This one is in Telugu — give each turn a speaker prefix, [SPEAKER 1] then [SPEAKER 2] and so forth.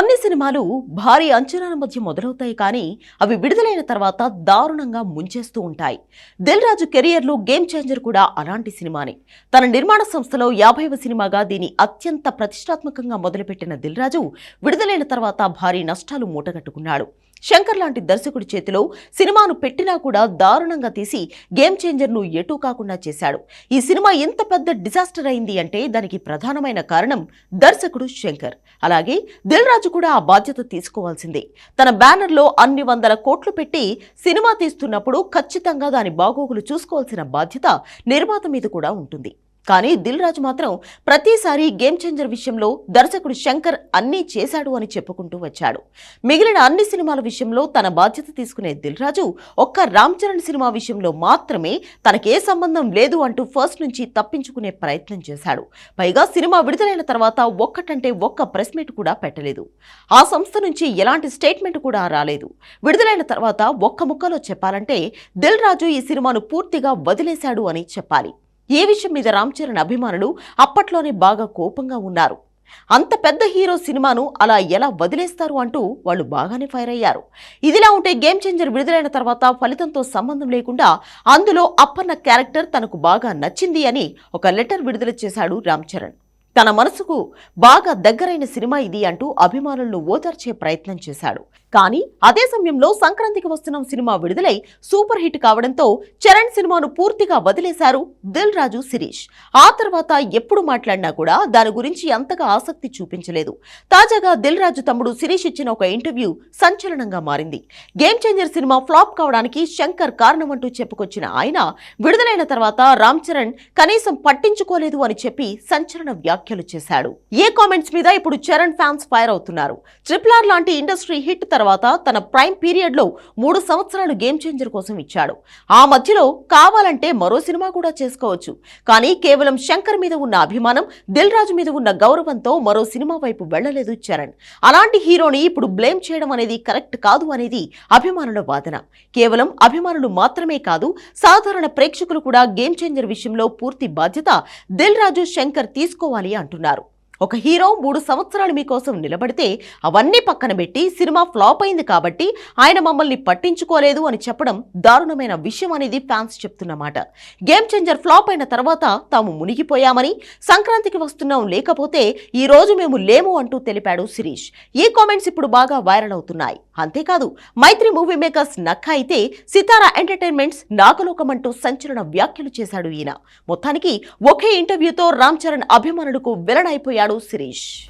[SPEAKER 1] కొన్ని సినిమాలు భారీ అంచనాల మధ్య మొదలవుతాయి కానీ అవి విడుదలైన తర్వాత దారుణంగా ముంచేస్తూ ఉంటాయి. దిల్ రాజు కెరియర్లో గేమ్ చేంజర్ కూడా అలాంటి సినిమానే. తన నిర్మాణ సంస్థలో యాభైవ సినిమాగా దీని అత్యంత ప్రతిష్టాత్మకంగా మొదలుపెట్టిన దిల్ రాజు విడుదలైన తర్వాత భారీ నష్టాలు మూటగట్టుకున్నాడు. శంకర్ లాంటి దర్శకుడి చేతిలో సినిమాను పెట్టినా కూడా దారుణంగా తీసి గేమ్ చేంజర్ను ఎటూ కాకుండా చేశాడు. ఈ సినిమా ఎంత పెద్ద డిజాస్టర్ అయింది అంటే దానికి ప్రధానమైన కారణం దర్శకుడు శంకర్. అలాగే దిల్ రాజు కూడా ఆ బాధ్యత తీసుకోవాల్సిందే. తన బ్యానర్లో అన్ని వందల కోట్లు పెట్టి సినిమా తీస్తున్నప్పుడు ఖచ్చితంగా దాని బాగోగులు చూసుకోవాల్సిన బాధ్యత నిర్మాత మీద కూడా ఉంటుంది. కానీ దిల్ రాజు మాత్రం ప్రతిసారి గేమ్ చేంజర్ విషయంలో దర్శకుడు శంకర్ అన్నీ చేశాడు అని చెప్పుకుంటూ వచ్చాడు. మిగిలిన అన్ని సినిమాల విషయంలో తన బాధ్యత తీసుకునే దిల్ రాజు ఒక్క రామ్ చరణ్ సినిమా విషయంలో మాత్రమే తనకే సంబంధం లేదు అంటూ ఫస్ట్ నుంచి తప్పించుకునే ప్రయత్నం చేశాడు. పైగా సినిమా విడుదలైన తర్వాత ఒక్కటంటే ఒక్క ప్రెస్ మీట్ కూడా పెట్టలేదు. ఆ సంస్థ నుంచి ఎలాంటి స్టేట్మెంట్ కూడా రాలేదు. విడుదలైన తర్వాత ఒక్క ముక్కలో చెప్పాలంటే దిల్ రాజు ఈ సినిమాను పూర్తిగా వదిలేశాడు అని చెప్పాలి. ఈ విషయం మీద రామ్ చరణ్ అభిమానులు అప్పట్లోనే బాగా కోపంగా ఉన్నారు? అంత పెద్ద హీరో సినిమాను అలా ఎలా వదిలేస్తారు అంటూ వాళ్ళు బాగానే ఫైర్ అయ్యారు. ఇదిలా ఉంటే గేమ్ చేంజర్ విడుదలైన తర్వాత ఫలితంతో సంబంధం లేకుండా అందులో అప్పన్న క్యారెక్టర్ తనకు బాగా నచ్చింది అని ఒక లెటర్ విడుదల చేశాడు రామ్ చరణ్. తన మనసుకు బాగా దగ్గరైన సినిమా ఇది అంటూ అభిమానులను ఓదార్చే ప్రయత్నం చేశాడు. కానీ అదే సమయంలో సంక్రాంతికి వస్తున్న సినిమా విడుదలై సూపర్ హిట్ కావడంతో చరణ్ సినిమాను పూర్తిగా వదిలేశారు దిల్ రాజు శిరీష్. ఆ తర్వాత ఎప్పుడు మాట్లాడినా కూడా దాని గురించి అంతగా ఆసక్తి చూపించలేదు. తాజాగా దిల్ రాజు తమ్ముడు శిరీష్ ఇచ్చిన ఒక ఇంటర్వ్యూ సంచలనంగా మారింది. గేమ్ చేంజర్ సినిమా ఫ్లాప్ కావడానికి శంకర్ కారణమంటూ చెప్పుకొచ్చిన ఆయన విడుదలైన తర్వాత రామ్ చరణ్ కనీసం పట్టించుకోలేదు అని చెప్పి సంచలన వ్యాఖ్య వ్యాఖ్యలు చేశాడు. ఏ కామెంట్స్ మీద ఇప్పుడు చరణ్ ఫ్యాన్స్ ఫైర్ అవుతున్నారు? ట్రిపుల్ ఆర్ లాంటి ఇండస్ట్రీ హిట్ తర్వాత తన ప్రైమ్ పీరియడ్లో మూడు సంవత్సరాలు గేమ్ చేంజర్ కోసం ఇచ్చాడు. ఆ మధ్యలో కావాలంటే మరో సినిమా కూడా చేసుకోవచ్చు. కానీ కేవలం శంకర్ మీద ఉన్న అభిమానం దిల్ రాజు మీద ఉన్న గౌరవంతో మరో సినిమా వైపు వెళ్ళలేదు చరణ్. అలాంటి హీరోని ఇప్పుడు బ్లేమ్ చేయడం అనేది కరెక్ట్ కాదు అనేది అభిమానుల వాదన. కేవలం అభిమానులు మాత్రమే కాదు సాధారణ ప్రేక్షకులు కూడా గేమ్ చేంజర్ విషయంలో పూర్తి బాధ్యత దిల్ రాజు శంకర్ తీసుకోవాలి అంటున్నారు. ఒక హీరో మూడు సంవత్సరాలు మీకోసం నిలబడితే అవన్నీ పక్కన పెట్టి సినిమా ఫ్లాప్ అయింది కాబట్టి ఆయన మమ్మల్ని పట్టించుకోలేదు అని చెప్పడం దారుణమైన విషయం అనేది ఫ్యాన్స్ చెప్తున్నమాట. గేమ్ చేంజర్ ఫ్లాప్ అయిన తర్వాత తాము మునిగిపోయామని సంక్రాంతికి వస్తున్నాం లేకపోతే ఈ రోజు మేము లేము అంటూ తెలిపాడు శిరీష్. ఈ కామెంట్స్ ఇప్పుడు బాగా వైరల్ అవుతున్నాయి. అంతేకాదు మైత్రి మూవీ మేకర్స్ నక్క అయితే సితారా ఎంటర్టైన్మెంట్స్ నాగలోకం అంటూ సంచలన వ్యాఖ్యలు చేశాడు ఈయన. మొత్తానికి ఒకే ఇంటర్వ్యూతో రామ్ చరణ్ అభిమానులకు వెల్లడైపోయాడు అయిపోయాడు శిరీష్